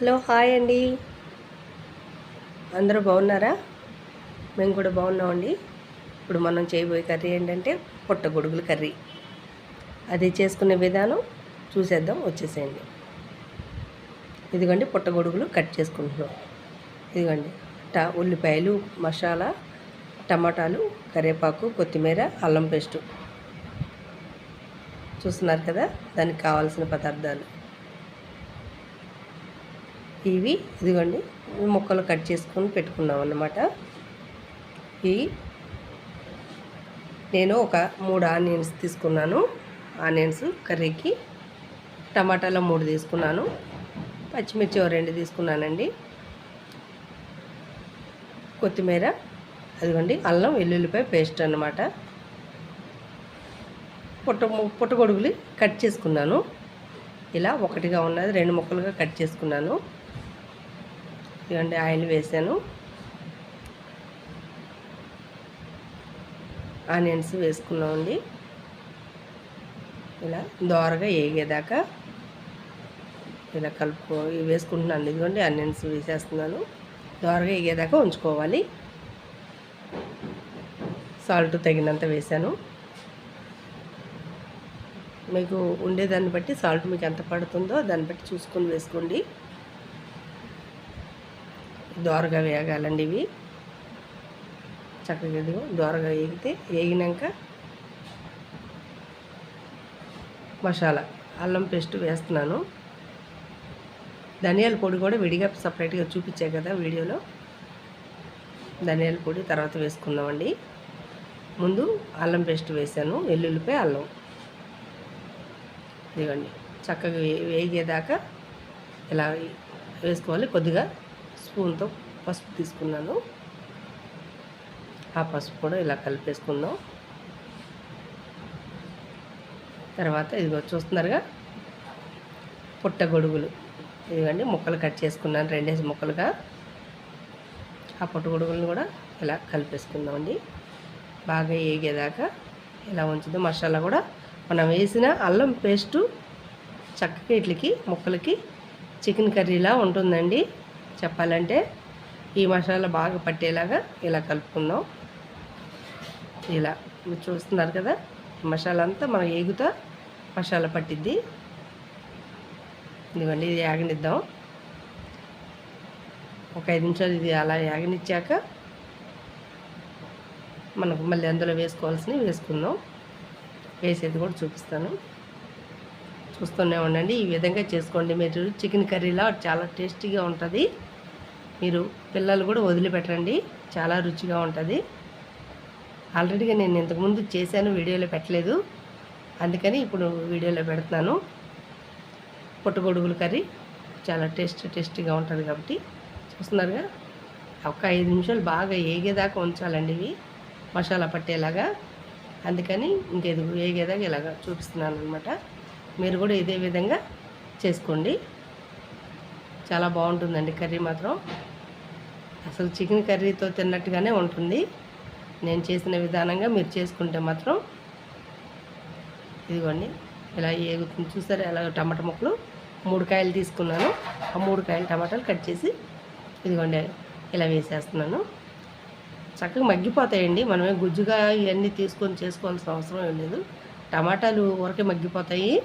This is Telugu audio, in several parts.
హలో హాయ్ అండి. అందరూ బాగున్నారా? మేము కూడా బాగున్నామండి. ఇప్పుడు మనం చేయబోయే కర్రీ ఏంటంటే పుట్టగొడుగుల కర్రీ. అది చేసుకునే విధానం చూసేద్దాం వచ్చేసేయండి. ఇదిగోండి పుట్టగొడుగులు కట్ చేసుకుంటున్నాం. ఇదిగోండి ట ఉల్లిపాయలు మసాలా టమాటాలు కరివేపాకు కొత్తిమీర అల్లం పేస్టు. చూస్తున్నారు కదా? దానికి కావాల్సిన పదార్థాలు. ఇవి ఇదిగోండి ముక్కలు కట్ చేసుకొని పెట్టుకున్నాం అన్నమాట ఇవి నేను ఒక మూడు ఆనియన్స్ తీసుకున్నాను. ఆనియన్స్ కర్రీకి టమాటాలో మూడు తీసుకున్నాను. పచ్చిమిర్చి రెండు తీసుకున్నానండి. కొత్తిమీర అదిగోండి అల్లం వెల్లుల్లిపాయ పేస్ట్ అన్నమాట. పుట్ట పుట్టగొడుగులు కట్ చేసుకున్నాను. ఇలా ఒకటిగా ఉన్నది రెండు ముక్కలుగా కట్ చేసుకున్నాను. ఇవ్వండి ఆయిల్ వేసాను. ఆనియన్స్ వేసుకున్నామండి. ఇలా దోరగా వేగేదాకా ఇలా కలుపుకో ఇవి వేసుకుంటున్నాను. ఇదిగోండి ఆనియన్స్ వేసేస్తున్నాను. దోరగా వేగేదాకా ఉంచుకోవాలి. సాల్ట్ తగినంత వేసాను. మీకు ఉండేదాన్ని బట్టి సాల్ట్ మీకు ఎంత పడుతుందో దాన్ని బట్టి చూసుకొని వేసుకోండి. దోరగా వేగాలండి ఇవి. చక్కగా ఇదిగో దోరగా వేగితే వేగినాక మసాలా అల్లం పేస్ట్ వేస్తున్నాను. ధనియాల పొడి కూడా విడిగా సపరేట్గా చూపించే కదా వీడియోలో. ధనియాల పొడి తర్వాత వేసుకుందామండి. ముందు అల్లం పేస్ట్ వేసాను వెల్లుల్లిపై అల్లం. ఇదిగోండి చక్కగా వేగేదాకా ఇలా వేసుకోవాలి. కొద్దిగా స్పూన్తో పసుపు తీసుకున్నాను. ఆ పసుపు కూడా ఇలా కలిపేసుకుందాం. తర్వాత ఇదిగో చూస్తున్నారుగా పుట్టగొడుగులు ఇదిగోండి ముక్కలు కట్ చేసుకున్నాను రెండేసి ముక్కలుగా. ఆ పుట్టగొడుగులను కూడా ఇలా కలిపేసుకుందామండి. బాగా వేగేదాకా ఇలా ఉంచుదాం మసాలా కూడా మనం వేసిన అల్లం పేస్టు చక్కగా ఇట్లకి ముక్కలకి చికెన్ కర్రీలా ఉంటుందండి. చెప్పాలంటే ఈ మసాలా బాగా పట్టేలాగా ఇలా కలుపుకుందాం ఇలా మీరు చూస్తున్నారు కదా మసాలా అంతా మనం ఏగుతా మసాలా పట్టిద్ది. ఇదిగోండి ఇది యాగనిద్దాం. ఒక ఐదు నిమిషాలు ఇది అలా యాగనిచ్చాక మనకు మళ్ళీ అందులో వేసుకోవాల్సినవి వేసుకుందాం. వేసేది కూడా చూపిస్తాను. చూస్తూనే ఉండండి. ఈ విధంగా చేసుకోండి మీరు. చికెన్ కర్రీలా చాలా టేస్టీగా ఉంటుంది. మీరు పిల్లలు కూడా వదిలిపెట్టండి చాలా రుచిగా ఉంటుంది. ఆల్రెడీగా నేను ఇంతకుముందు చేశాను వీడియోలో పెట్టలేదు. అందుకని ఇప్పుడు వీడియోలో పెడుతున్నాను. పుట్టగొడుగుల కర్రీ చాలా టేస్ట్ టేస్టీగా ఉంటుంది కాబట్టి. చూస్తున్నారుగా? ఒక ఐదు నిమిషాలు బాగా ఏగేదాకా ఉంచాలండి ఇవి. మసాలా పట్టేలాగా. అందుకని ఇంకేది ఏగేదాకా ఇలాగ చూపిస్తున్నాను అనమాట మీరు కూడా ఇదే విధంగా చేసుకోండి. చాలా బాగుంటుందండి కర్రీ మాత్రం. అసలు చికెన్ కర్రీతో తిన్నట్టుగానే ఉంటుంది. నేను చేసిన విధానంగా మీరు చేసుకుంటే మాత్రం ఇదిగోండి ఇలా ఏగుతుంది. చూసారా ఎలా టమాటా ముక్కలు? మూడు కాయలు తీసుకున్నాను. ఆ మూడు కాయలు టమాటాలు కట్ చేసి ఇదిగోండి ఇలా వేసేస్తున్నాను. చక్కగా మగ్గిపోతాయండి. మనమే గుజ్జుగా ఇవన్నీ తీసుకొని చేసుకోవాల్సిన అవసరం ఏం లేదు. టమాటాలు ఊరకే మగ్గిపోతాయి.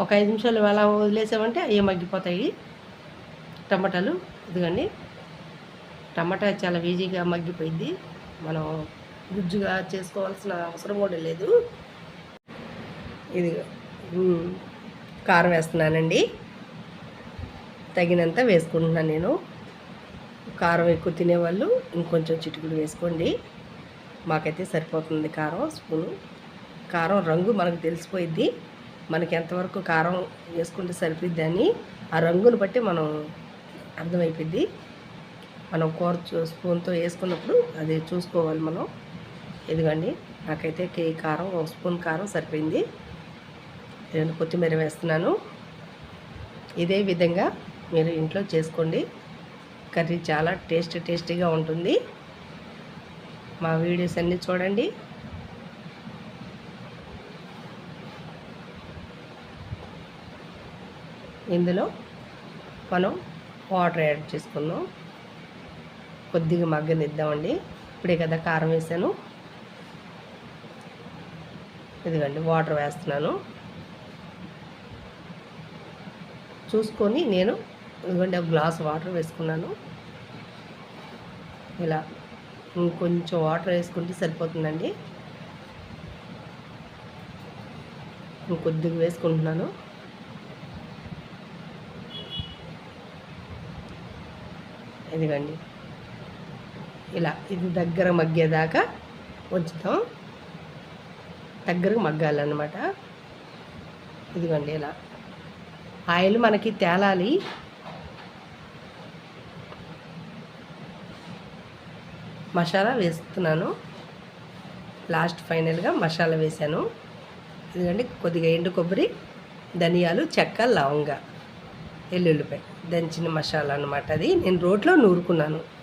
ఒక ఐదు నిమిషాలు అలా వదిలేసామంటే అవి మగ్గిపోతాయి. టమాటాలు ఇదిగోండి టమాటా చాలా ఈజీగా మగ్గిపోయింది. మనం గుజ్జుగా చేసుకోవాల్సిన అవసరం కూడా లేదు. ఇది కారం వేస్తున్నానండి. తగినంత వేసుకుంటున్నాను నేను. కారం ఎక్కువ తినేవాళ్ళు ఇంకొంచెం చిటుకులు వేసుకోండి. మాకైతే సరిపోతుంది కారం స్పూను. కారం రంగు మనకు తెలిసిపోయిద్ది. మనకి ఎంతవరకు కారం వేసుకుంటే సరిపోద్ది అని ఆ రంగును బట్టి మనం అర్థమైపోద్ది మనం కూర స్పూన్తో వేసుకున్నప్పుడు అది చూసుకోవాలి మనం. ఇదిగోండి నాకైతే కే కారం ఒక స్పూన్ కారం సరిపోయింది. నేను కొత్తిమీర వేస్తున్నాను. ఇదే విధంగా మీరు ఇంట్లో చేసుకోండి. కర్రీ చాలా టేస్ట్ టేస్టీగా ఉంటుంది. మా వీడియోస్ అన్నీ చూడండి. ఇందులో మనం వాటర్ యాడ్ చేసుకుందాం. కొద్దిగా మగ్గనిద్దామండి. ఇప్పుడే కదా కారం వేసాను. ఇదిగండి వాటర్ వేస్తున్నాను. చూసుకొని నేను ఇదిగోండి ఒక గ్లాస్ వాటర్ వేసుకున్నాను. ఇలా ఇంకొంచెం వాటర్ వేసుకుంటే సరిపోతుందండి. ఇంకొద్దిగా వేసుకుంటున్నాను. ఇదిగండి ఇలా ఇది దగ్గర మగ్గేదాకా ఉంచుతాం. దగ్గరకు మగ్గాలన్నమాట. ఇదిగోండి ఇలా. ఆయిల్ మనకి తేలాలి. మసాలా వేస్తున్నాను. లాస్ట్ ఫైనల్గా మసాలా వేసాను ఎందుకంటే కొద్దిగా ఎండు కొబ్బరి ధనియాలు చెక్క లవంగ ఎల్లుల్లిపాయ. దంచిన మసాలా అనమాట అది. నేను రోట్లో నూరుకున్నాను.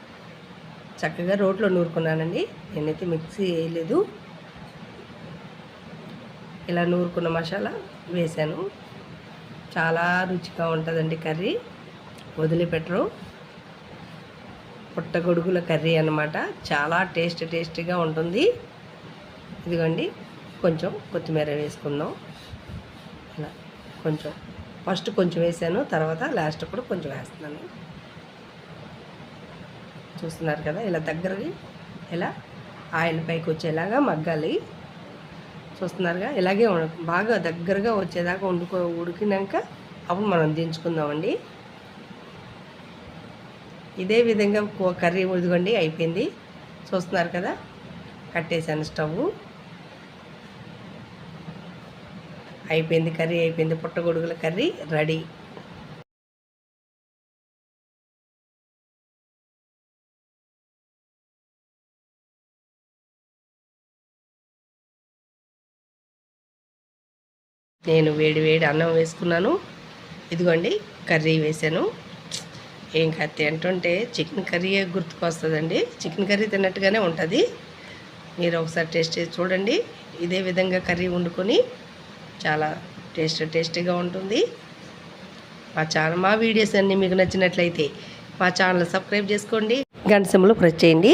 చక్కగా రోట్లో నూరుకున్నానండి. నేనైతే మిక్సీ వేయలేదు. ఇలా నూరుకున్న మసాలా వేసాను చాలా రుచిగా ఉంటుందండి కర్రీ. వదిలిపెట్టరు. పుట్టగొడుగుల కర్రీ అనమాట చాలా టేస్ట్ టేస్టీగా ఉంటుంది. ఇదిగోండి కొంచెం కొత్తిమీర వేసుకుందాం. ఇలా కొంచెం ఫస్ట్ కొంచెం వేసాను తర్వాత లాస్ట్ కూడా కొంచెం వేస్తున్నాను. చూస్తున్నారు కదా ఇలా దగ్గరకి ఇలా ఆయిల్ పైకి వచ్చేలాగా మగ్గాలి. చూస్తున్నారుగా ఇలాగే బాగా దగ్గరగా వచ్చేదాకా వండుకో ఉడికినాక అప్పుడు మనం దించుకుందామండి. ఇదే విధంగా కర్రీ ఉదిగండి అయిపోయింది. చూస్తున్నారు కదా కట్టేసాను స్టవ్ అయిపోయింది కర్రీ అయిపోయింది పుట్టగొడుగుల కర్రీ రెడీ. నేను వేడి వేడి అన్నం వేసుకున్నాను. ఇదిగోండి కర్రీ వేసాను ఏం కత్తి అంటుంటే చికెన్ కర్రీ గుర్తుకొస్తుందండి. చికెన్ కర్రీ తిన్నట్టుగానే ఉంటుంది. మీరు ఒకసారి టేస్ట్ చేసి చూడండి. ఇదే విధంగా కర్రీ వండుకొని చాలా టేస్ట్ టేస్టీగా ఉంటుంది. మా ఛానల్ మా వీడియోస్ అన్నీ మీకు నచ్చినట్లయితే మా ఛానల్ సబ్స్క్రైబ్ చేసుకోండి. గంట సింబల్ ప్రెస్ చేయండి.